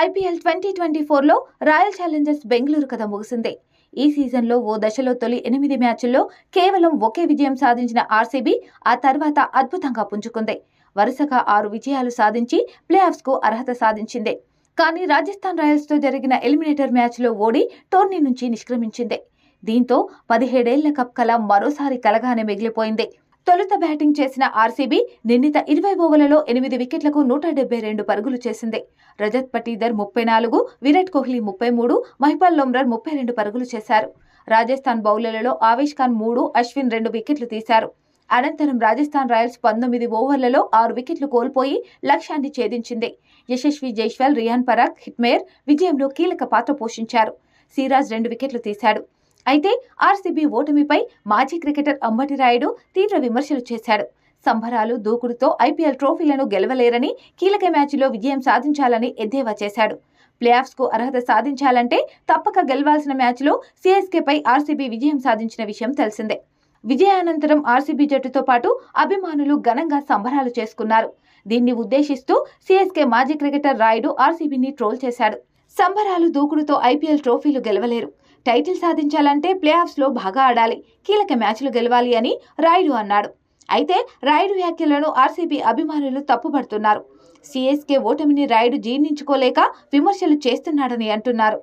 IPL twenty twenty ఫోర్లో royal Challengers Bengaluru కథ ముగిసింది. ఈ సీజన్లో ఓ దశలో తొలి ఎనిమిది మ్యాచ్ల్లో కేవలం ఒకే విజయం సాధించిన ఆర్సీబీ ఆ తర్వాత అద్భుతంగా పుంజుకుంది. వరుసగా ఆరు విజయాలు సాధించి ప్లే ఆఫ్స్కు అర్హత సాధించింది. కానీ రాజస్థాన్ రాయల్స్తో జరిగిన ఎలిమినేటర్ మ్యాచ్లో ఓడి టోర్నీ నుంచి నిష్క్రమించింది. దీంతో పదిహేడేళ్ళ కప్ కల మరోసారి కలగానే మిగిలిపోయింది. తొలుత బ్యాటింగ్ చేసిన ఆర్సీబీ నిర్ణీత ఇరవై ఓవర్లలో ఎనిమిది వికెట్లకు నూట డెబ్బై రెండు పరుగులు చేసింది. రజత్ పటీదర్ ముప్పై నాలుగు విరాట్ కోహ్లీ ముప్పై మూడు మహిపాల్ లోమ్రర్ ముప్పై రెండు పరుగులు చేశారు. రాజస్థాన్ బౌలర్లలో ఆవేష్ ఖాన్ మూడు అశ్విన్ రెండు వికెట్లు తీశారు. అనంతరం రాజస్థాన్ రాయల్స్ పంతొమ్మిది ఓవర్లలో ఆరు వికెట్లు కోల్పోయి లక్ష్యాన్ని ఛేదించింది. యశస్వి జైష్వాల్ రియాన్ పరాగ్ హిట్మేర్ విజయంలో కీలక పాత్ర పోషించారు. సిరాజ్ రెండు వికెట్లు తీశాడు. అయితే ఆర్సీబీ ఓటమిపై మాజీ క్రికెటర్ అంబటి రాయుడు తీవ్ర విమర్శలు చేశాడు సంబరాలు దూకుడుతో ఐపీఎల్ ట్రోఫీలను గెలవలేరని కీలక మ్యాచ్లో విజయం సాధించాలని ఎద్దేవా చేశాడు. ప్లేఆఫ్స్కు అర్హత సాధించాలంటే తప్పక గెలవాల్సిన మ్యాచ్లో సిఎస్కేపై ఆర్సీబీ విజయం సాధించిన విషయం తెలిసిందే. విజయానంతరం ఆర్సీబీ జట్టుతో పాటు అభిమానులు ఘనంగా సంబరాలు చేసుకున్నారు. దీన్ని ఉద్దేశిస్తూ సిఎస్కే మాజీ క్రికెటర్ రాయుడు ఆర్సీబీని ట్రోల్ చేశాడు. సంబరాలు దూకుడుతో ఐపీఎల్ ట్రోఫీలు గెలవలేరు. టైటిల్ సాధించాలంటే ప్లే ఆఫ్స్లో బాగా ఆడాలి. కీలక మ్యాచ్లు గెలవాలి అని రాయుడు అన్నాడు. అయితే రాయుడు వ్యాఖ్యలను ఆర్సీబీ అభిమానులు తప్పుపడుతున్నారు. సిఎస్కే ఓటమిని రాయుడు జీర్ణించుకోలేక విమర్శలు చేస్తున్నాడని అంటున్నారు.